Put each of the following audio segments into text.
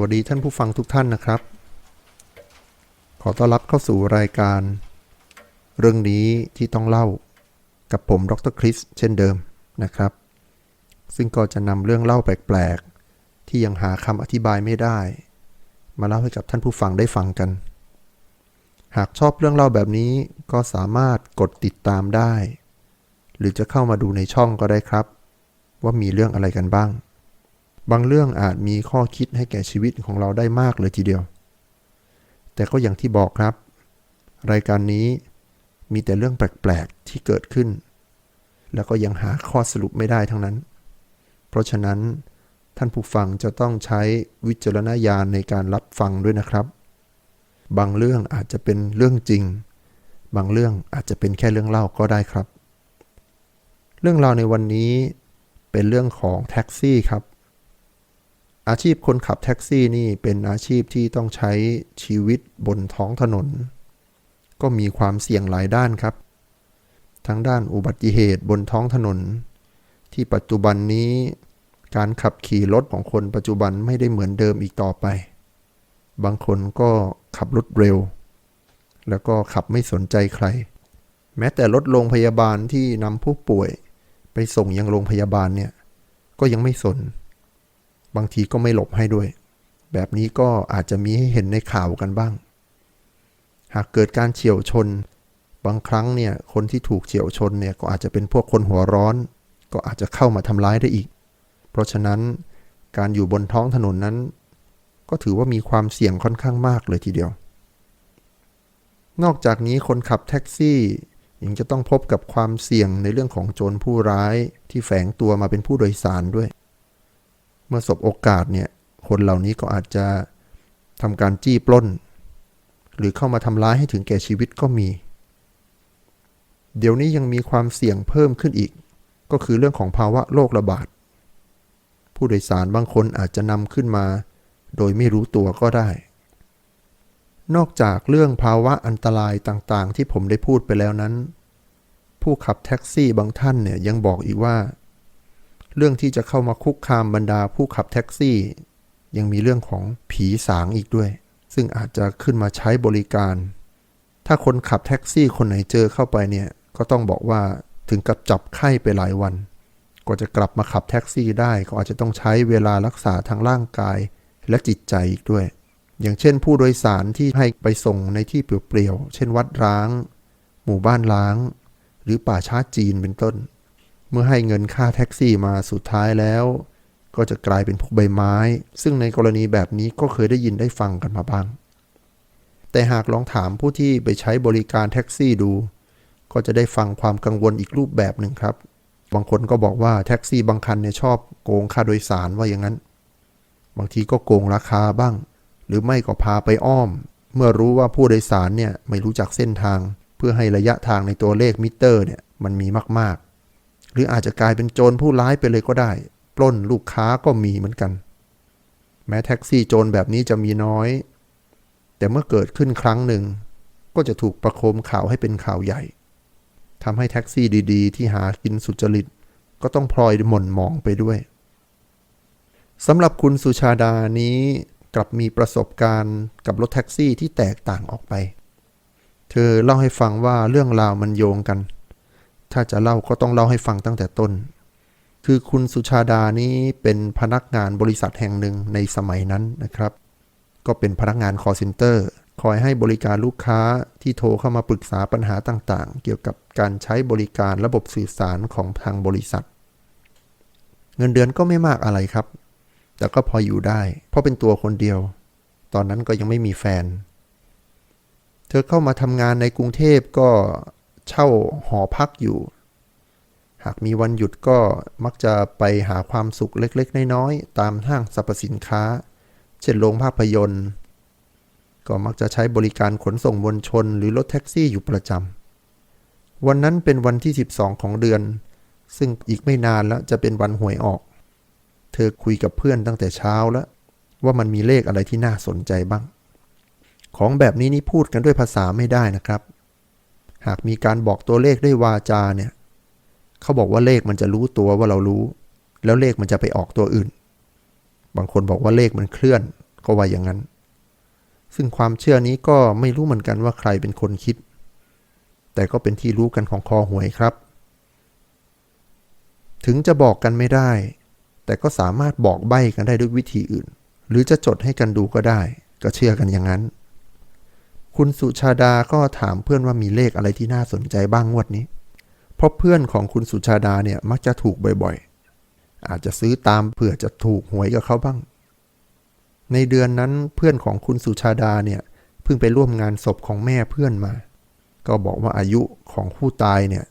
วัสดีท่านผู้ฟังทุกท่านนะครับ ขอต้อนรับเข้าสู่รายการ เรื่องนี้ที่ต้องเล่ากับผมดรคริสเช่นเดิมนะครับ ซึ่งก็จะนำเรื่องเล่าแปลกๆ ที่ยังหาคำอธิบายไม่ได้ มาเล่าให้กับท่านผู้ฟังได้ฟังกัน หากชอบเรื่องเล่าแบบนี้ก็สามารถกดติดตามได้ หรือจะเข้ามาดูในช่องก็ได้ครับ ว่ามีเรื่องอะไรกันบ้าง บางเรื่องอาจมีข้อคิดให้แก่ชีวิตของเราได้มากเลยทีเดียว แต่ก็อย่างที่บอกครับ รายการนี้มีแต่เรื่องแปลกๆที่เกิดขึ้น แล้วก็ยังหาข้อสรุปไม่ได้ทั้งนั้น เพราะฉะนั้นท่านผู้ฟังจะต้องใช้วิจารณญาณในการรับฟังด้วยนะครับ บางเรื่องอาจจะเป็นเรื่องจริง บางเรื่องอาจจะเป็นแค่เรื่องเล่าก็ได้ครับ เรื่องราวในวันนี้เป็นเรื่องของแท็กซี่ครับ อาชีพคนขับแท็กซี่นี่เป็นอาชีพที่ต้องใช้ชีวิตบนท้องถนน ก็มีความเสี่ยงหลายด้านครับ ทั้งด้านอุบัติเหตุบนท้องถนน ที่ปัจจุบันนี้การขับขี่รถของคนปัจจุบันไม่ได้เหมือนเดิมอีกต่อไป บางคนก็ขับรถเร็ว แล้วก็ขับไม่สนใจใคร แม้แต่รถโรงพยาบาลที่นำผู้ป่วยไปส่งยังโรงพยาบาลเนี่ย ก็ยังไม่สน บางทีก็ไม่หลบให้ด้วย แบบนี้ก็อาจจะมีให้เห็นในข่าวกันบ้าง หากเกิดการเฉียวชน บางครั้งเนี่ยคนที่ถูกเฉียวชนเนี่ยก็อาจจะเป็นพวกคนหัวร้อน ก็อาจจะเข้ามาทำร้ายได้อีก เพราะฉะนั้นการอยู่บนท้องถนนนั้น ก็ถือว่ามีความเสี่ยงค่อนข้างมากเลยทีเดียว นอกจากนี้คนขับแท็กซี่ยังจะต้องพบกับความเสี่ยงในเรื่องของโจรผู้ร้ายที่แฝงตัวมาเป็นผู้โดยสารด้วย เมื่อสบโอกาสเนี่ยคนเหล่านี้ก็อาจจะทำการจี้ปล้น หรือเข้ามาทำร้ายให้ถึงแก่ชีวิตก็มี เดี๋ยวนี้ยังมีความเสี่ยงเพิ่มขึ้นอีก ก็คือเรื่องของภาวะโรคระบาด ผู้โดยสารบางคนอาจจะนำขึ้นมา โดยไม่รู้ตัวก็ได้ นอกจากเรื่องภาวะอันตรายต่างๆ ที่ผมได้พูดไปแล้วนั้น ผู้ขับแท็กซี่บางท่านเนี่ยยังบอกอีกว่า เรื่องที่จะเข้ามาคุกคามบรรดาผู้ขับแท็กซี่ ยังมีเรื่องของผีสางอีกด้วย ซึ่งอาจจะขึ้นมาใช้บริการ ถ้าคนขับแท็กซี่คนไหนเจอเข้าไปเนี่ยก็ต้องบอกว่าถึงกับจับไข้ไปหลายวันกว่าจะกลับมาขับแท็กซี่ได้ก็อาจจะต้องใช้เวลารักษาทางร่างกายและจิตใจอีกด้วย อย่างเช่นผู้โดยสารที่ให้ไปส่งในที่เปลี่ยวๆเช่นวัดร้าง หมู่บ้านล้าง หรือป่าช้าจีนเป็นต้น เมื่อให้เงินค่าแท็กซี่มาสุดท้ายแล้ว ก็จะกลายเป็นพวกใบไม้ ซึ่งในกรณีแบบนี้ก็เคยได้ยินได้ฟังกันมาบ้าง แต่หากลองถามผู้ที่ไปใช้บริการแท็กซี่ดู ก็จะได้ฟังความกังวลอีกรูปแบบหนึ่งครับ บางคนก็บอกว่าแท็กซี่บางคันเนี่ยชอบโกงค่าโดยสารว่าอย่างนั้น บางทีก็โกงราคาบ้าง หรือไม่ก็พาไปอ้อม เมื่อรู้ว่าผู้โดยสารเนี่ยไม่รู้จักเส้นทาง เพื่อให้ระยะทางในตัวเลขมิเตอร์เนี่ยมันมีมาก หรืออาจจะกลายเป็นโจรผู้ร้ายไปเลยก็ได้ ปล้นลูกค้าก็มีเหมือนกัน แม้แท็กซี่โจรแบบนี้จะมีน้อย แต่เมื่อเกิดขึ้นครั้งหนึ่ง ก็จะถูกประโคมข่าวให้เป็นข่าวใหญ่ทำให้แท็กซี่ดีๆ ที่หากินสุจริต ก็ต้องพลอยหม่นหมองไปด้วยสำหรับคุณสุชาดานี้กลับมีประสบการณ์กับรถแท็กซี่ที่แตกต่างออกไป เธอเล่าให้ฟังว่าเรื่องราวมันโยงกัน ถ้าจะเล่าก็ต้องเล่าให้ฟังตั้งแต่ต้น คือคุณสุชาดานี้เป็นพนักงานบริษัทแห่งหนึ่งในสมัยนั้นนะครับ ก็เป็นพนักงาน call center คอยให้บริการลูกค้าที่โทรเข้ามาปรึกษาปัญหาต่างๆ เกี่ยวกับการใช้บริการระบบสื่อสารของทางบริษัท เงินเดือนก็ไม่มากอะไรครับ แต่ก็พออยู่ได้ เพราะเป็นตัวคนเดียว ตอนนั้นก็ยังไม่มีแฟน เธอเข้ามาทำงานในกรุงเทพก็ เช่าหอพักอยู่ หากมีวันหยุดก็มักจะไปหาความสุขเล็กๆ น้อยๆ ตามห้างสรรพสินค้า เช่นโรงภาพยนตร์ ก็มักจะใช้บริการขนส่งมวลชนหรือรถแท็กซี่อยู่ประจำ วันนั้นเป็นวันที่ 12 ของเดือน ซึ่งอีกไม่นานแล้วจะเป็นวันหวยออก เธอคุยกับเพื่อนตั้งแต่เช้าแล้วว่ามันมีเลขอะไรที่น่าสนใจบ้าง ของแบบนี้นี่พูดกันด้วยภาษาไม่ได้นะครับ หากมีการบอกตัวเลขด้วยวาจาเนี่ยเขาบอกว่าเลขมันจะรู้ตัวว่าเรารู้ แล้วเลขมันจะไปออกตัวอื่น บางคนบอกว่าเลขมันเคลื่อนก็ว่าอย่างนั้น ซึ่งความเชื่อนี้ก็ไม่รู้เหมือนกันว่าใครเป็นคนคิด แต่ก็เป็นที่รู้กันของคอหวยครับ ถึงจะบอกกันไม่ได้ แต่ก็สามารถบอกใบ้กันได้ด้วยวิธีอื่น หรือจะจดให้กันดูก็ได้ ก็เชื่อกันอย่างนั้น คุณสุชาดาก็ถามเพื่อนว่ามีเลขอะไรที่น่าสนใจบ้างงวดนี้ เพราะเพื่อนของคุณสุชาดาเนี่ยมักจะถูกบ่อยๆ อาจจะซื้อตามเผื่อจะถูกหวยกับเขาบ้าง ในเดือนนั้นเพื่อนของคุณสุชาดาเนี่ยเพิ่งไปร่วมงานศพของแม่เพื่อนมา ก็บอกว่าอายุของผู้ตายเนี่ย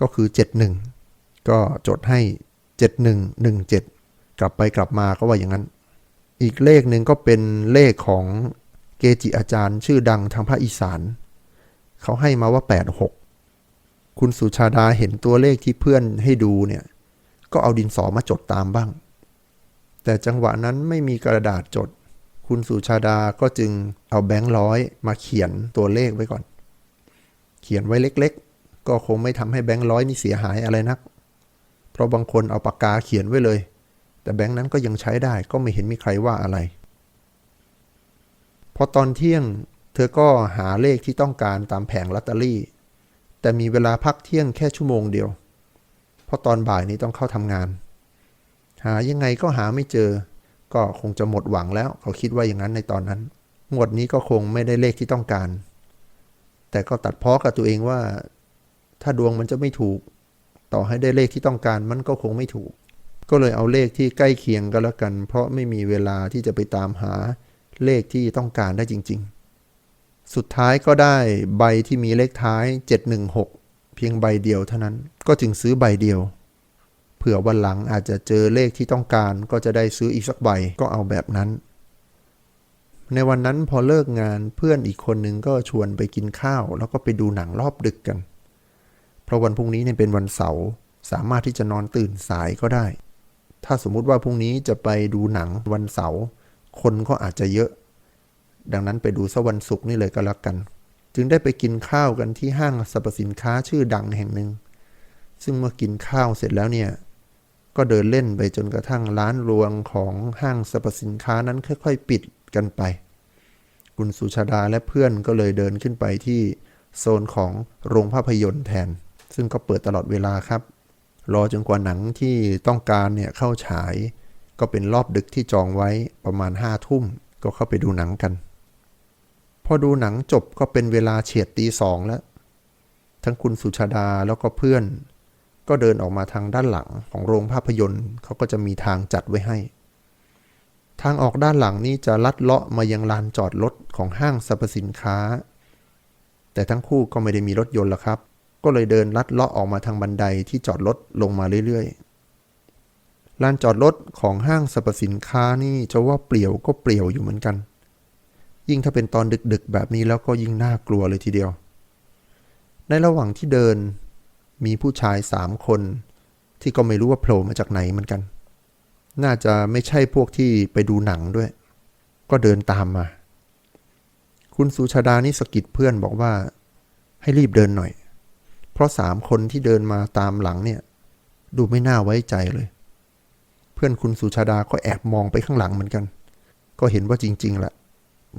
ก็คือ 71 ก็จดให้ 7117 กลับไปกลับมาก็ว่าอย่างนั้น อีกเลขหนึ่งก็เป็นเลขของ กจิอาจารย์ชื่อดังทางภาคอีสาน เขาให้มาว่า 86 คุณสุชาดาเห็นตัวเลขที่เพื่อนให้ดูเนี่ย ก็เอาดินสอมาจดตามบ้าง แต่จังหวะนั้นไม่มีกระดาษจด คุณสุชาดาก็จึงเอาแบงค์ร้อยมาเขียนตัวเลขไว้ก่อน เขียนไว้เล็กๆ ก็คงไม่ทำให้แบงค์ร้อยนี่เสียหายอะไรนัก เพราะบางคนเอาปากกาเขียนไว้เลย แต่แบงค์นั้นก็ยังใช้ได้ก็ไม่เห็นมีใครว่าอะไร พอตอนเที่ยงเธอก็หาเลขที่ต้องการตามแผงลอตเตอรี่ แต่มีเวลาพักเที่ยงแค่ชั่วโมงเดียว เพราะตอนบ่ายนี้ต้องเข้าทำงาน หายังไงก็หาไม่เจอ ก็คงจะหมดหวังแล้ว เขาคิดว่าอย่างนั้นในตอนนั้น งวดนี้ก็คงไม่ได้เลขที่ต้องการ แต่ก็ตัดพ้อกับตัวเองว่า ถ้าดวงมันจะไม่ถูก ต่อให้ได้เลขที่ต้องการมันก็คงไม่ถูก ก็เลยเอาเลขที่ใกล้เคียงก็แล้วกัน เพราะไม่มีเวลาที่จะไปตามหา เลขที่ต้องการได้จริง ๆ สุดท้ายก็ได้ใบที่มีเลขท้าย 716 เพียงใบเดียวเท่านั้น ก็จึงซื้อใบเดียว เผื่อวันหลังอาจจะเจอเลขที่ต้องการก็จะได้ซื้ออีกสักใบก็เอาแบบนั้น ในวันนั้นพอเลิกงานเพื่อนอีกคนนึงก็ชวนไปกินข้าว แล้วก็ไปดูหนังรอบดึกกัน เพราะวันพรุ่งนี้เนี่ยเป็นวันเสาร์สามารถที่จะนอนตื่นสายก็ได้ ถ้าสมมุติว่าพรุ่งนี้จะไปดูหนังวันเสาร์ คนก็อาจจะเยอะ ดังนั้นไปดูสวันศุกร์นี่เลยก็แล้วกัน จึงได้ไปกินข้าวกันที่ห้างสรรพสินค้าชื่อดังแห่งหนึ่ง ซึ่งเมื่อกินข้าวเสร็จแล้วเนี่ย ก็เดินเล่นไปจนกระทั่งร้านรวงของห้างสรรพสินค้านั้นค่อย ๆ ปิดกันไป คุณสุชาดาและเพื่อนก็เลยเดินขึ้นไปที่โซนของโรงภาพยนตร์แทน ซึ่งก็เปิดตลอดเวลาครับ รอจนกว่าหนังที่ต้องการเนี่ยเข้าฉาย ก็เป็นรอบดึกที่จองไว้ประมาณห้าทุ่มก็เข้าไปดูหนังกัน พอดูหนังจบก็เป็นเวลาเฉียดตีสองแล้ว ทั้งคุณสุชาดาแล้วก็เพื่อน ก็เดินออกมาทางด้านหลังของโรงภาพยนตร์เขาก็จะมีทางจัดไว้ให้ ทางออกด้านหลังนี้จะลัดเลาะมายังลานจอดรถของห้างสรรพสินค้า แต่ทั้งคู่ก็ไม่ได้มีรถยนต์ละครับ ก็เลยเดินลัดเลาะออกมาทางบันไดที่จอดรถลงมาเรื่อยๆ ลานจอดรถของห้างสรรพสินค้านี่จะว่าเปลี่ยวก็เปลี่ยวอยู่เหมือนกัน ยิ่งถ้าเป็นตอนดึกๆ แบบนี้แล้วก็ยิ่งน่ากลัวเลยทีเดียว ในระหว่างที่เดิน มีผู้ชายสามคน ที่ก็ไม่รู้ว่าโผล่มาจากไหนเหมือนกัน น่าจะไม่ใช่พวกที่ไปดูหนังด้วย ก็เดินตามมา คุณสุชาดานี่สกิดเพื่อนบอกว่า ให้รีบเดินหน่อย เพราะสามคนที่เดินมาตามหลังเนี่ย ดูไม่น่าไว้ใจเลย เพื่อนคุณสุชาดาก็แอบมองไปข้างหลังเหมือนกัน ก็เห็นว่าจริงๆแหละ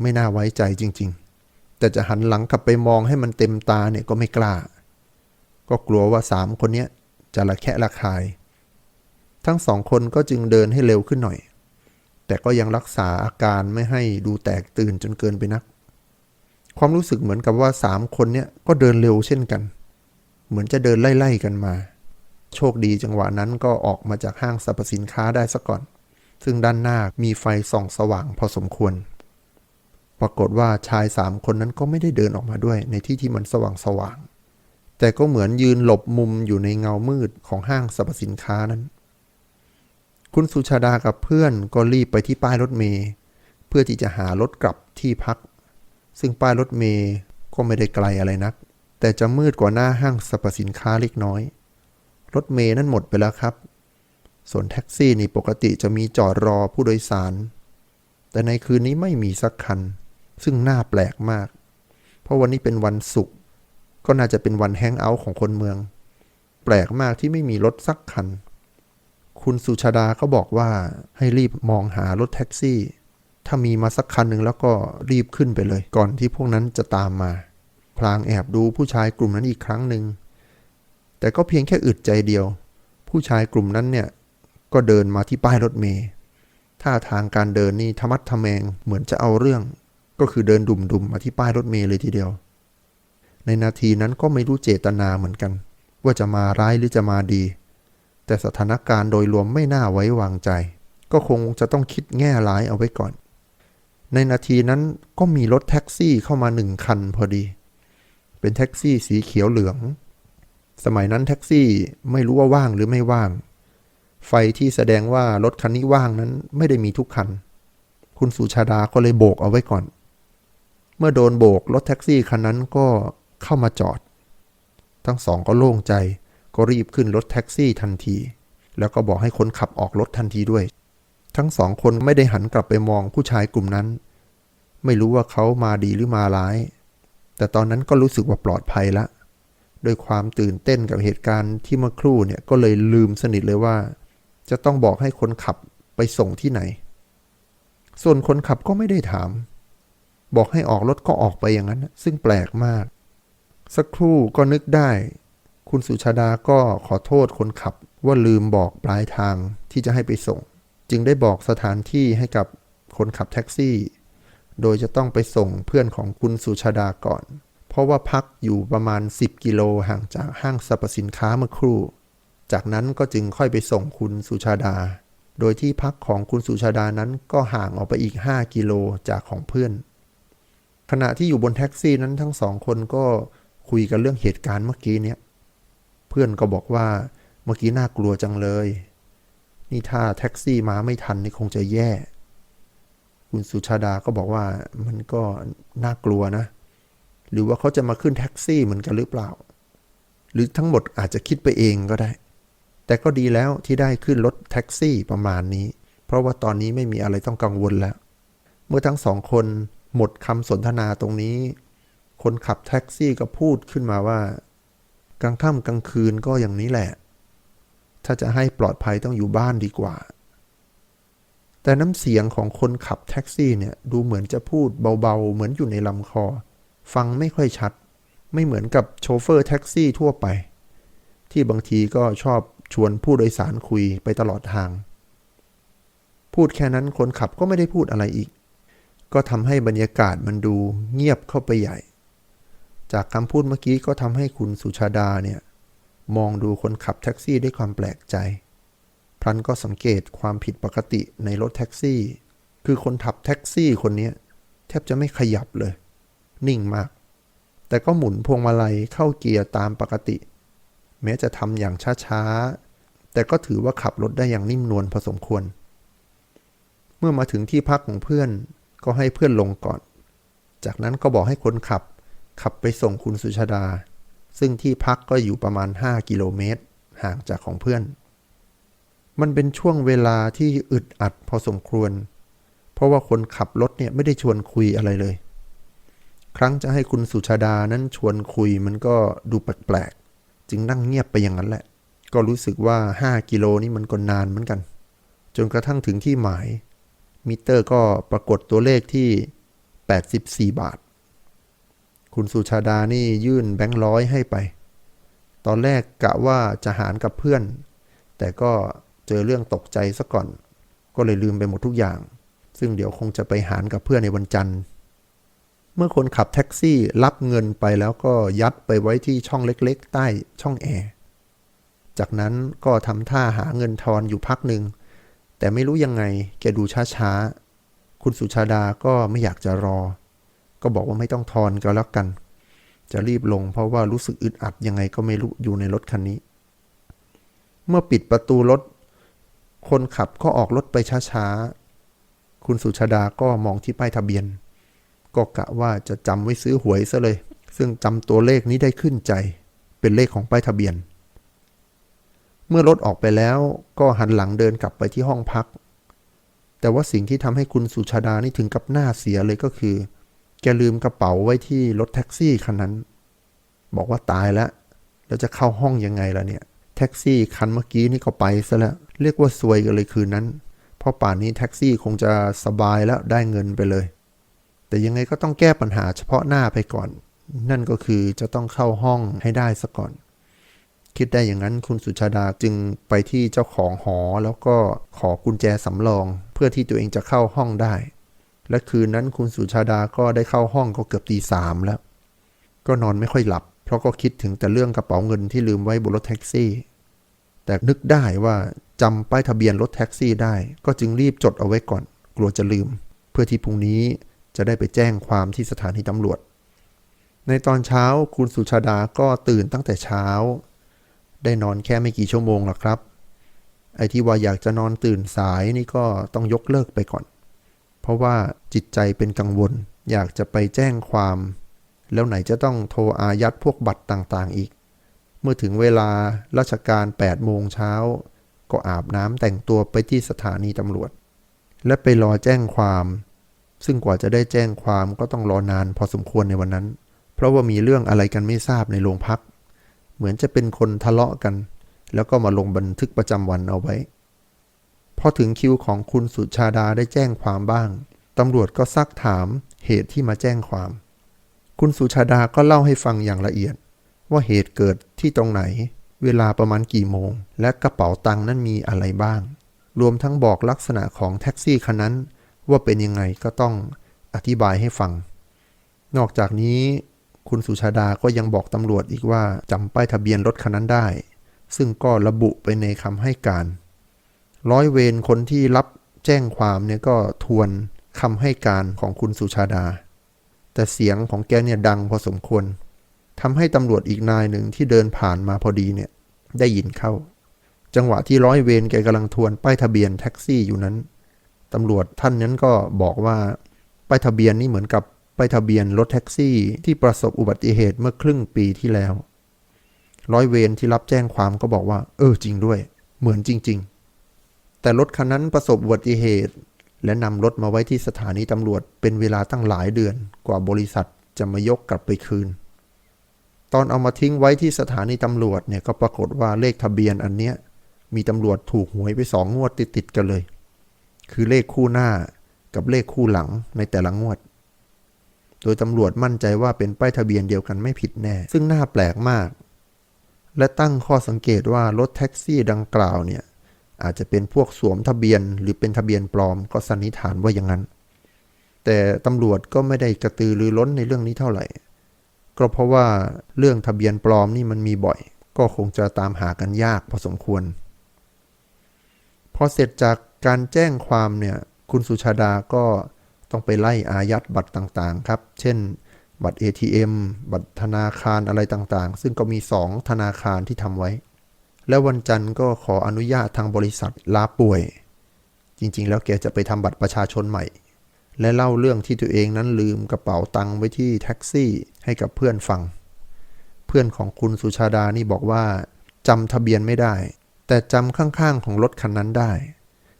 ไม่น่าไว้ใจจริง ๆ แต่จะหันหลังกลับไปมองให้มันเต็มตาเนี่ยก็ไม่กล้า ก็กลัวว่าสามคนเนี้ยจะระแคะระคาย ทั้งสองคนก็จึงเดินให้เร็วขึ้นหน่อย แต่ก็ยังรักษาอาการไม่ให้ดูแตกตื่นจนเกินไปนัก ความรู้สึกเหมือนกับว่าสามคนเนี้ยก็เดินเร็วเช่นกัน เหมือนจะเดินไล่ๆกันมา โชคดีจังหวะนั้นก็ออกมาจากห้างสรรพสินค้าได้ซะก่อน ซึ่งด้านหน้ามีไฟส่องสว่างพอสมควร ปรากฏว่าชายสามคนนั้นก็ไม่ได้เดินออกมาด้วยในที่ที่มันสว่างสว่าง แต่ก็เหมือนยืนหลบมุมอยู่ในเงามืดของห้างสรรพสินค้านั้น คุณสุชาดากับเพื่อนก็รีบไปที่ป้ายรถเมล์เพื่อที่จะหารถกลับที่พัก ซึ่งป้ายรถเมล์ก็ไม่ได้ไกลอะไรนัก แต่จะมืดกว่าหน้าห้างสรรพสินค้าเล็กน้อย รถเมล์นั้นหมดไปแล้วครับ ส่วนแท็กซี่นี่ปกติจะมีจอดรอผู้โดยสาร แต่ในคืนนี้ไม่มีสักคัน ซึ่งน่าแปลกมาก เพราะวันนี้เป็นวันศุกร์ก็น่าจะเป็นวันแฮงเอาท์ของคนเมือง แปลกมากที่ไม่มีรถสักคัน คุณสุชาดาก็บอกว่าให้รีบมองหารถแท็กซี่ ถ้ามีมาสักคันหนึ่งแล้วก็รีบขึ้นไปเลย ก่อนที่พวกนั้นจะตามมา พลางแอบดูผู้ชายกลุ่มนั้นอีกครั้งหนึ่ง แต่ก็เพียงแค่อึดใจเดียว ผู้ชายกลุ่มนั้นเนี่ยก็เดินมาที่ป้ายรถเมล์ท่าทางการเดินนี่ทะมัดทะแมงเหมือนจะเอาเรื่อง ก็คือเดินดุ่มๆมาที่ป้ายรถเมล์เลยทีเดียว ในนาทีนั้นก็ไม่รู้เจตนาเหมือนกัน ว่าจะมาร้ายหรือจะมาดี แต่สถานการณ์โดยรวมไม่น่าไว้วางใจ ก็คงจะต้องคิดแง่ร้ายเอาไว้ก่อน ในนาทีนั้นก็มีรถแท็กซี่เข้ามาหนึ่งคันพอดี เป็นแท็กซี่สีเขียวเหลือง สมัยนั้นแท็กซี่ไม่รู้ว่าว่างหรือไม่ว่าง ไฟที่แสดงว่ารถคันนี้ว่างนั้นไม่ได้มีทุกคัน คุณสุชาดาก็เลยโบกเอาไว้ก่อน เมื่อโดนโบกรถแท็กซี่คันนั้นก็เข้ามาจอด ทั้งสองก็โล่งใจก็รีบขึ้นรถแท็กซี่ทันที แล้วก็บอกให้คนขับออกรถทันทีด้วย ทั้งสองคนไม่ได้หันกลับไปมองผู้ชายกลุ่มนั้น ไม่รู้ว่าเขามาดีหรือมาร้าย แต่ตอนนั้นก็รู้สึกว่าปลอดภัยละ ด้วยความตื่นเต้นกับเหตุการณ์ที่เมื่อครู่เนี่ยก็เลยลืมสนิทเลยว่า จะต้องบอกให้คนขับไปส่งที่ไหน ส่วนคนขับก็ไม่ได้ถาม บอกให้ออกรถก็ออกไปอย่างนั้น ซึ่งแปลกมาก สักครู่ก็นึกได้ คุณสุชาดาก็ขอโทษคนขับว่าลืมบอกปลายทางที่จะให้ไปส่ง จึงได้บอกสถานที่ให้กับคนขับแท็กซี่ โดยจะต้องไปส่งเพื่อนของคุณสุชาดาก่อน เพราะว่าพักอยู่ประมาณ 10 กิโลห่างจากห้างสรรพสินค้าเมื่อครู่ จากนั้นก็จึงค่อยไปส่งคุณสุชาดา โดยที่พักของคุณสุชาดานั้นก็ห่างออกไปอีก 5 กิโลจากของเพื่อน ขณะที่อยู่บนแท็กซี่นั้นทั้งสองคนก็คุยกันเรื่องเหตุการณ์เมื่อกี้เนี่ย เพื่อนก็บอกว่าเมื่อกี้น่ากลัวจังเลย นี่ถ้าแท็กซี่มาไม่ทันนี่คงจะแย่ คุณสุชาดาก็บอกว่ามันก็น่ากลัวนะ หรือว่าเขาจะมาขึ้นแท็กซี่เหมือนกันหรือเปล่า หรือทั้งหมดอาจจะคิดไปเองก็ได้ แต่ก็ดีแล้วที่ได้ขึ้นรถแท็กซี่ประมาณนี้ เพราะว่าตอนนี้ไม่มีอะไรต้องกังวลแล้ว เมื่อทั้งสองคนหมดคำสนทนาตรงนี้ คนขับแท็กซี่ก็พูดขึ้นมาว่า กลางค่ำกลางคืนก็อย่างนี้แหละ ถ้าจะให้ปลอดภัยต้องอยู่บ้านดีกว่า แต่น้ำเสียงของคนขับแท็กซี่เนี่ยดูเหมือนจะพูดเบาๆ เหมือนอยู่ในลำคอ ฟังไม่ค่อยชัด ไม่เหมือนกับโชเฟอร์แท็กซี่ทั่วไป ที่บางทีก็ชอบชวนผู้โดยสารคุยไปตลอดทาง พูดแค่นั้นคนขับก็ไม่ได้พูดอะไรอีก ก็ทำให้บรรยากาศมันดูเงียบเข้าไปใหญ่ จากคำพูดเมื่อกี้ก็ทำให้คุณสุชาดาเนี่ย มองดูคนขับแท็กซี่ด้วยความแปลกใจพลันก็สังเกตความผิดปกติในรถแท็กซี่ คือคนขับแท็กซี่คนนี้แทบจะไม่ขยับเลย นิ่งมาก แต่ก็หมุนพวงมาลัยเข้าเกียร์ตามปกติ แม้จะทำอย่างช้าๆ แต่ก็ถือว่าขับรถได้อย่างนิ่มนวลพอสมควร เมื่อมาถึงที่พักของเพื่อนก็ให้เพื่อนลงก่อน จากนั้นก็บอกให้คนขับ ขับไปส่งคุณสุชาดา ซึ่งที่พักก็อยู่ประมาณ 5 กิโลเมตร ห่างจากของเพื่อน มันเป็นช่วงเวลาที่อึดอัดพอสมควร เพราะว่าคนขับรถเนี่ยไม่ได้ชวนคุยอะไรเลย ครั้งจะให้คุณสุชาดานั้นชวนคุยมันก็ดูแปลกๆ จึงนั่งเงียบไปอย่างนั้นแหละ ก็รู้สึกว่า 5 กิโลนี่มันก็นานเหมือนกัน จนกระทั่งถึงที่หมาย มิเตอร์ก็ปรากฏตัวเลขที่ 84 บาท คุณสุชาดานี่ยื่นแบงค์ร้อยให้ไป ตอนแรกกะว่าจะหารกับเพื่อน แต่ก็เจอเรื่องตกใจซะก่อน ก็เลยลืมไปหมดทุกอย่าง ซึ่งเดี๋ยวคงจะไปหารกับเพื่อนในวันจันทร์ เมื่อคนขับแท็กซี่รับเงินไปแล้วก็ยัดไปไว้ที่ช่องเล็กๆ ใต้ช่องแอร์ จากนั้นก็ทำท่าหาเงินทอนอยู่พักหนึ่ง แต่ไม่รู้ยังไงแกดูช้าๆ คุณสุชาดาก็ไม่อยากจะรอ ก็บอกว่าไม่ต้องทอนก็แล้วกัน จะรีบลงเพราะว่ารู้สึกอึดอัดยังไงก็ไม่รู้อยู่ในรถคันนี้ เมื่อปิดประตูรถ คนขับก็ออกรถไปช้าๆ คุณสุชาดาก็มองที่ป้ายทะเบียน ก็กะว่าจะจำไว้ซื้อหวยซะเลย ซึ่งจำตัวเลขนี้ได้ขึ้นใจ เป็นเลขของป้ายทะเบียน เมื่อรถออกไปแล้วก็หันหลังเดินกลับไปที่ห้องพัก แต่ว่าสิ่งที่ทำให้คุณสุชาดานี่ถึงกับหน้าเสียเลยก็คือ แกลืมกระเป๋าไว้ที่รถแท็กซี่คันนั้น บอกว่าตายแล้วแล้วจะเข้าห้องยังไงล่ะเนี่ย แท็กซี่คันเมื่อกี้นี่ก็ไปซะแล้วเรียกว่าซวยกันเลยคืนนั้นเพราะป่านนี้แท็กซี่คงจะสบายแล้วได้เงินไปเลย แต่ยังไงก็ต้องแก้ปัญหาเฉพาะหน้าไปก่อน นั่นก็คือจะต้องเข้าห้องให้ได้ซะก่อน คิดได้อย่างนั้นคุณสุชาดาจึงไปที่เจ้าของหอแล้วก็ขอกุญแจสำรอง เพื่อที่ตัวเองจะเข้าห้องได้ และคืนนั้นคุณสุชาดาก็ได้เข้าห้องก็เกือบตีสามแล้ว ก็นอนไม่ค่อยหลับ เพราะก็คิดถึงแต่เรื่องกระเป๋าเงินที่ลืมไว้บนรถแท็กซี่ แต่นึกได้ว่าจำป้ายทะเบียนรถแท็กซี่ได้ ก็จึงรีบจดเอาไว้ก่อน กลัวจะลืม เพื่อที่พรุ่งนี้ จะได้ไปแจ้งความที่สถานีตำรวจ ในตอนเช้าคุณสุชาดาก็ตื่นตั้งแต่เช้า ได้นอนแค่ไม่กี่ชั่วโมงหรอกครับ ไอ้ที่ว่าอยากจะนอนตื่นสายนี่ก็ต้องยกเลิกไปก่อน เพราะว่าจิตใจเป็นกังวล อยากจะไปแจ้งความ แล้วไหนจะต้องโทรอายัดพวกบัตรต่างๆอีก เมื่อถึงเวลาราชการ8โมงเช้าก็อาบน้ำแต่งตัวไปที่สถานีตำรวจ และไปรอแจ้งความ ซึ่งกว่าจะได้แจ้งความก็ต้องรอนานพอสมควรในวันนั้น เพราะว่ามีเรื่องอะไรกันไม่ทราบในโรงพัก เหมือนจะเป็นคนทะเลาะกัน แล้วก็มาลงบันทึกประจำวันเอาไว้ พอถึงคิวของคุณสุชาดาได้แจ้งความบ้างตำรวจก็ซักถามเหตุที่มาแจ้งความ คุณสุชาดาก็เล่าให้ฟังอย่างละเอียด ว่าเหตุเกิดที่ตรงไหน เวลาประมาณกี่โมง และกระเป๋าตังค์นั้นมีอะไรบ้าง รวมทั้งบอกลักษณะของแท็กซี่คันนั้น ว่าเป็นยังไงก็ต้องอธิบายให้ฟัง นอกจากนี้คุณสุชาดาก็ยังบอกตำรวจอีกว่าจำป้ายทะเบียนรถคันนั้นได้ ซึ่งก็ระบุไปในคำให้การ ร้อยเวรคนที่รับแจ้งความเนี่ยก็ทวนคำให้การของคุณสุชาดา แต่เสียงของแกเนี่ยดังพอสมควรทำให้ตำรวจอีกนายหนึ่งที่เดินผ่านมาพอดีเนี่ยได้ยินเข้า จังหวะที่ร้อยเวรแกกำลังทวนป้ายทะเบียนแท็กซี่อยู่นั้น ตำรวจท่านนั้นก็บอกว่าป้ายทะเบียนนี่เหมือนกับป้ายทะเบียนรถแท็กซี่ ที่ประสบอุบัติเหตุเมื่อครึ่งปีที่แล้ว ร้อยเวรที่รับแจ้งความก็บอกว่า เออจริงด้วย เหมือนจริง ๆ แต่รถคันนั้นประสบอุบัติเหตุ และนำรถมาไว้ที่สถานีตำรวจเป็นเวลาตั้งหลายเดือน กว่าบริษัทจะมายกกลับไปคืน ตอนเอามาทิ้งไว้ที่สถานีตำรวจเนี่ยก็ปรากฏว่าเลขทะเบียนอันเนี้ยมีตำรวจถูกหวยไปสองงวดติดๆกันเลย คือเลขคู่หน้ากับเลขคู่หลังในแต่ละงวด โดยตำรวจมั่นใจว่าเป็นป้ายทะเบียนเดียวกันไม่ผิดแน่ ซึ่งน่าแปลกมาก และตั้งข้อสังเกตว่ารถแท็กซี่ดังกล่าวเนี่ย อาจจะเป็นพวกสวมทะเบียนหรือเป็นทะเบียนปลอมก็สันนิษฐานว่าอย่างนั้น แต่ตำรวจก็ไม่ได้กระตือรือร้นในเรื่องนี้เท่าไหร่ ก็เพราะว่าเรื่องทะเบียนปลอมนี่มันมีบ่อย ก็คงจะตามหากันยากพอสมควรพอเสร็จจาก การแจ้งความเนี่ยคุณสุชาดาก็ต้องไปไล่อายัดบัตรต่างๆ ครับ เช่น บัตร ATM บัตรธนาคารอะไรต่างๆ ซึ่งก็มี 2 ธนาคารที่ทำไว้ แล้ววันจันทร์ก็ขออนุญาตทางบริษัทลาป่วย จริงๆ แล้วแกจะไปทำบัตรประชาชนใหม่ และเล่าเรื่องที่ตัวเองนั้นลืมกระเป๋าตังค์ไว้ที่แท็กซี่ให้กับเพื่อนฟัง เพื่อนของคุณสุชาดานี่บอกว่าจำทะเบียนไม่ได้ แต่จำข้างๆของรถคันนั้นได้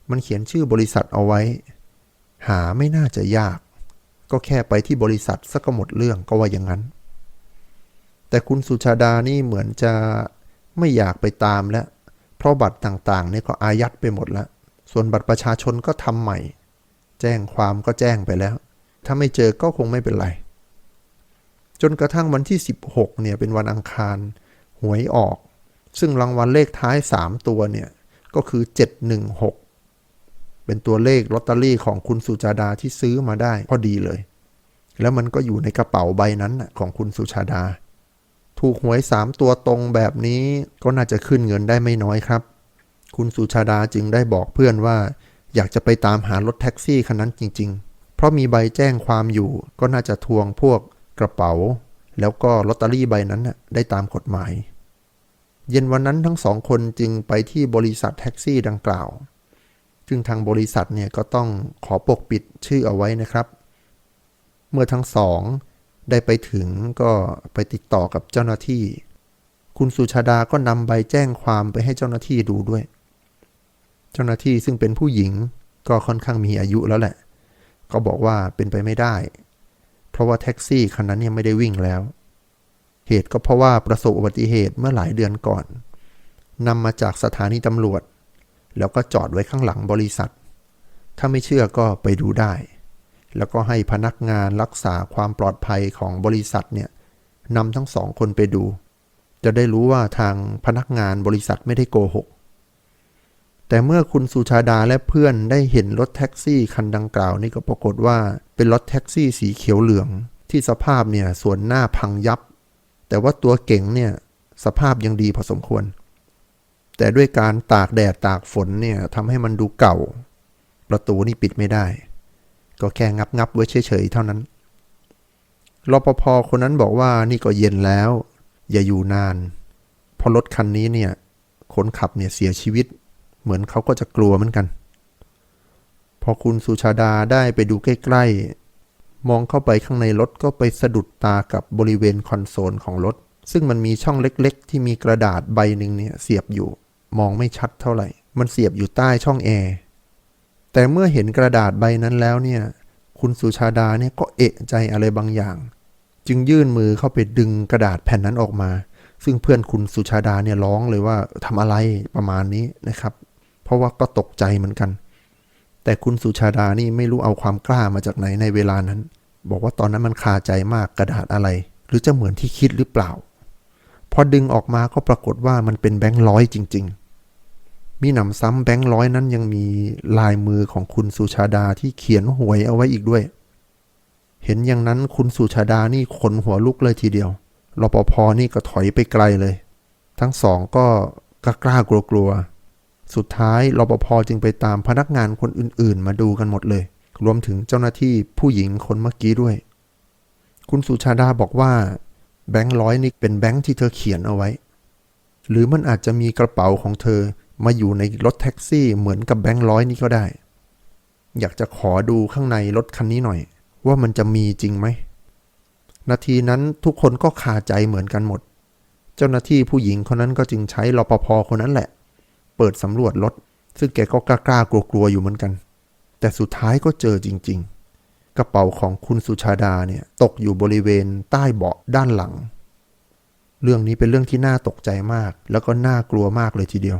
มันเขียนชื่อบริษัทเอาไว้ หาไม่น่าจะยาก ก็แค่ไปที่บริษัทสักก็หมดเรื่องก็ว่าอย่างนั้น แต่คุณสุชาดานี่เหมือนจะไม่อยากไปตามแล้ว เพราะบัตรต่างๆเนี่ยก็อายัดไปหมดแล้ว ส่วนบัตรประชาชนก็ทำใหม่ แจ้งความก็แจ้งไปแล้ว ถ้าไม่เจอก็คงไม่เป็นไร จนกระทั่งวันที่ 16เนี่ยเป็นวันอังคาร หวยออก ซึ่งรางวัลเลขท้าย 3 ตัวเนี่ยก็คือ 716 เป็นตัวเลขลอตเตอรี่ของคุณสุจาดาที่ซื้อมาได้พอดีเลย แล้วมันก็อยู่ในกระเป๋าใบนั้นของคุณสุชาดา ถูกหวย 3 ตัวตรงแบบนี้ก็น่าจะขึ้นเงินได้ไม่น้อยครับ คุณสุชาดาจึงได้บอกเพื่อนว่า อยากจะไปตามหารถแท็กซี่คันนั้นจริง ๆ เพราะมีใบแจ้งความอยู่ ก็น่าจะทวงพวกกระเป๋า แล้วก็ลอตเตอรี่ใบนั้นได้ตามกฎหมาย เย็นวันนั้นทั้งสองคนจึงไปที่บริษัทแท็กซี่ดังกล่าว ซึ่งทางบริษัทเนี่ยก็ต้องขอปกปิดชื่อเอาไว้นะครับ เมื่อทั้งสองได้ไปถึงก็ไปติดต่อกับเจ้าหน้าที่ คุณสุชาดาก็นำใบแจ้งความไปให้เจ้าหน้าที่ดูด้วย เจ้าหน้าที่ซึ่งเป็นผู้หญิงก็ค่อนข้างมีอายุแล้วแหละ ก็บอกว่าเป็นไปไม่ได้ เพราะว่าแท็กซี่คันนั้นยังไม่ได้วิ่งแล้ว เหตุก็เพราะว่าประสบอุบัติเหตุเมื่อหลายเดือนก่อนนำมาจากสถานีตำรวจ แล้วก็จอดไว้ข้างหลังบริษัท ถ้าไม่เชื่อก็ไปดูได้ แล้วก็ให้พนักงานรักษาความปลอดภัยของบริษัทเนี่ยนำทั้งสองคนไปดู จะได้รู้ว่าทางพนักงานบริษัทไม่ได้โกหก แต่เมื่อคุณสุชาดาและเพื่อนได้เห็นรถแท็กซี่คันดังกล่าวนี่ก็ปรากฏว่าเป็นรถแท็กซี่สีเขียวเหลือง ที่สภาพเนี่ยส่วนหน้าพังยับ แต่ว่าตัวเก๋งเนี่ยสภาพยังดีพอสมควร แต่ด้วยการตากแดดตากฝนเนี่ยทำให้มันดูเก่า ประตูนี่ปิดไม่ได้ ก็แค่งับงับๆไว้เฉยๆเท่านั้นรปภคนนั้นบอกว่านี่ก็เย็นแล้ว อย่าอยู่นานเพราะรถคันนี้เนี่ยคนขับเนี่ยเสียชีวิต เหมือนเขาก็จะกลัวเหมือนกัน พอคุณสุชาดาได้ไปดูใกล้ๆ มองเข้าไปข้างในรถก็ไปสะดุดตากับบริเวณคอนโซลของรถ ซึ่งมันมีช่องเล็กๆ ที่มีกระดาษใบหนึ่งเนี่ยเสียบอยู่ มองไม่ชัดเท่าไหร่ มันเสียบอยู่ใต้ช่องแอร์แต่เมื่อเห็นกระดาษใบนั้นแล้วเนี่ย คุณสุชาดาเนี่ยก็เอะใจอะไรบางอย่าง จึงยื่นมือเข้าไปดึงกระดาษแผ่นนั้นออกมา ซึ่งเพื่อนคุณสุชาดาเนี่ยร้องเลยว่าทำอะไรประมาณนี้นะครับ เพราะว่าก็ตกใจเหมือนกัน แต่คุณสุชาดานี่ไม่รู้เอาความกล้ามาจากไหนในเวลานั้น บอกว่าตอนนั้นมันคาใจมากกระดาษอะไร หรือจะเหมือนที่คิดหรือเปล่า พอดึงออกมาก็ปรากฏว่ามันเป็นแบงค์ร้อยจริง ๆ มีหนำซ้ำแบงค์ร้อยนั้นยังมีลายมือของคุณสุชาดาที่เขียนหวยเอาไว้อีกด้วย เห็นอย่างนั้นคุณสุชาดานี่ขนหัวลุกเลยทีเดียวรปภนี่ก็ถอยไปไกลเลย ทั้งสองก็กล้ากล้ากลัวกลัวๆสุดท้ายรปภจึงไปตามพนักงานคนอื่นๆ มาดูกันหมดเลย รวมถึงเจ้าหน้าที่ผู้หญิงคนเมื่อกี้ด้วย คุณสุชาดาบอกว่า แบงค์ร้อยนี่เป็นแบงค์ที่เธอเขียนเอาไว้ หรือมันอาจจะมีกระเป๋าของเธอมาอยู่ในรถแท็กซี่เหมือนกับแบงค์ร้อยนี่ก็ได้ อยากจะขอดูข้างในรถคันนี้หน่อย ว่ามันจะมีจริงไหม นาทีนั้นทุกคนก็คาใจเหมือนกันหมด เจ้าหน้าที่ผู้หญิงคนนั้นก็จึงใช้รปภคนนั้นแหละ เปิดสำรวจรถ ซึ่งแกก็กล้ากลัวๆอยู่เหมือนกัน แต่สุดท้ายก็เจอจริง ๆ กระเป๋าของคุณสุชาดาเนี่ยตกอยู่บริเวณใต้เบาะด้านหลัง เรื่องนี้เป็นเรื่องที่น่าตกใจมาก แล้วก็น่ากลัวมากเลยทีเดียว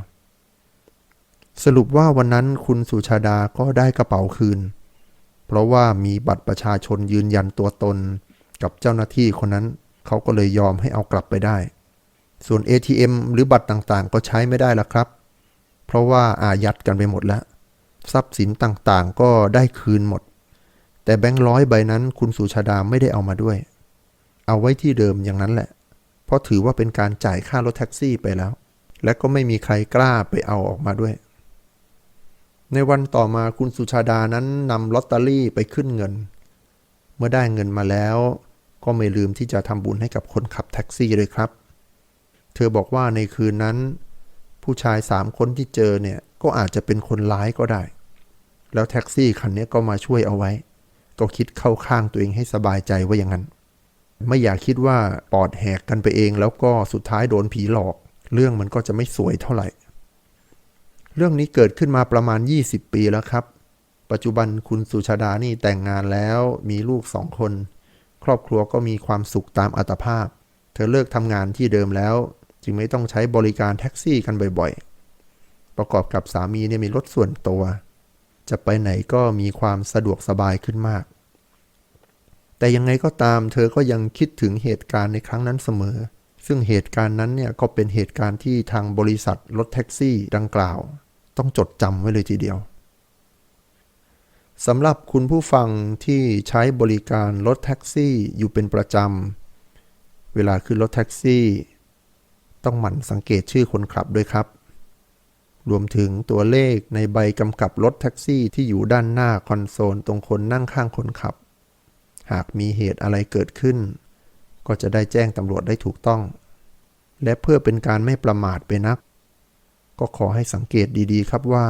สรุปว่าวันนั้นคุณสุชาดาก็ได้กระเป๋าคืน เพราะว่ามีบัตรประชาชนยืนยันตัวตนกับเจ้าหน้าที่คนนั้น เขาก็เลยยอมให้เอากลับไปได้ ส่วน ATM หรือบัตรต่างๆ ก็ใช้ไม่ได้ละครับ เพราะว่าอายัดกันไปหมดแล้ว ทรัพย์สินต่างๆ ก็ได้คืนหมด แต่แบงค์ร้อยใบนั้นคุณสุชาดาไม่ได้เอามาด้วย เอาไว้ที่เดิมอย่างนั้นแหละ เพราะถือว่าเป็นการจ่ายค่ารถแท็กซี่ไปแล้ว และก็ไม่มีใครกล้าไปเอาออกมาด้วย ในวันต่อมาคุณสุชาดานั้นนำลอตเตอรี่ไปขึ้นเงิน เมื่อได้เงินมาแล้ว ก็ไม่ลืมที่จะทำบุญให้กับคนขับแท็กซี่เลยครับ เธอบอกว่าในคืนนั้น ผู้ชายสามคนที่เจอเนี่ยก็อาจจะเป็นคนร้ายก็ได้ แล้วแท็กซี่คันนี้ก็มาช่วยเอาไว้ ก็คิดเข้าข้างตัวเองให้สบายใจว่าอย่างนั้น ไม่อยากคิดว่าปอดแหกกันไปเองแล้วก็สุดท้ายโดนผีหลอก เรื่องมันก็จะไม่สวยเท่าไหร่ เรื่องนี้เกิดขึ้นมาประมาณ 20 ปีแล้วครับ ปัจจุบันคุณสุชาดานี่แต่งงานแล้วมีลูกสองคน ครอบครัวก็มีความสุขตามอัตภาพ เธอเลิกทำงานที่เดิมแล้ว จึงไม่ต้องใช้บริการแท็กซี่กันบ่อยๆ ประกอบกับสามีเนี่ยมีรถส่วนตัว จะไปไหนก็มีความสะดวกสบายขึ้นมาก แต่ยังไงก็ตามเธอก็ยังคิดถึงเหตุการณ์ในครั้งนั้นเสมอ ซึ่งเหตุการณ์นั้นเนี่ยก็เป็นเหตุการณ์ที่ทางบริษัทรถแท็กซี่ดังกล่าว ต้องจดจำไว้เลยทีเดียวสำหรับคุณผู้ฟังที่ใช้บริการรถแท็กซี่อยู่เป็นประจำ เวลาขึ้นรถแท็กซี่ ต้องหมั่นสังเกตชื่อคนขับด้วยครับ รวมถึงตัวเลขในใบกำกับรถแท็กซี่ที่อยู่ด้านหน้าคอนโซลตรงคนนั่งข้างคนขับ หากมีเหตุอะไรเกิดขึ้น ก็จะได้แจ้งตำรวจได้ถูกต้อง และเพื่อเป็นการไม่ประมาทไปนัก ก็ขอให้สังเกตดีๆครับว่า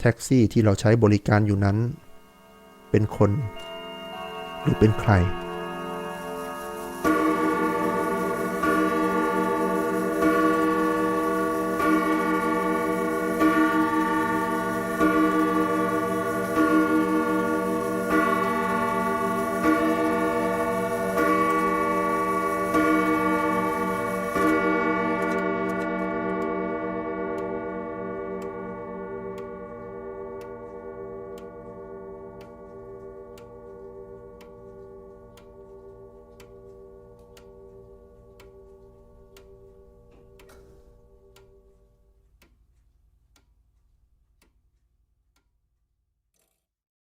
แท็กซี่ที่เราใช้บริการอยู่นั้น เป็นคน หรือเป็นใคร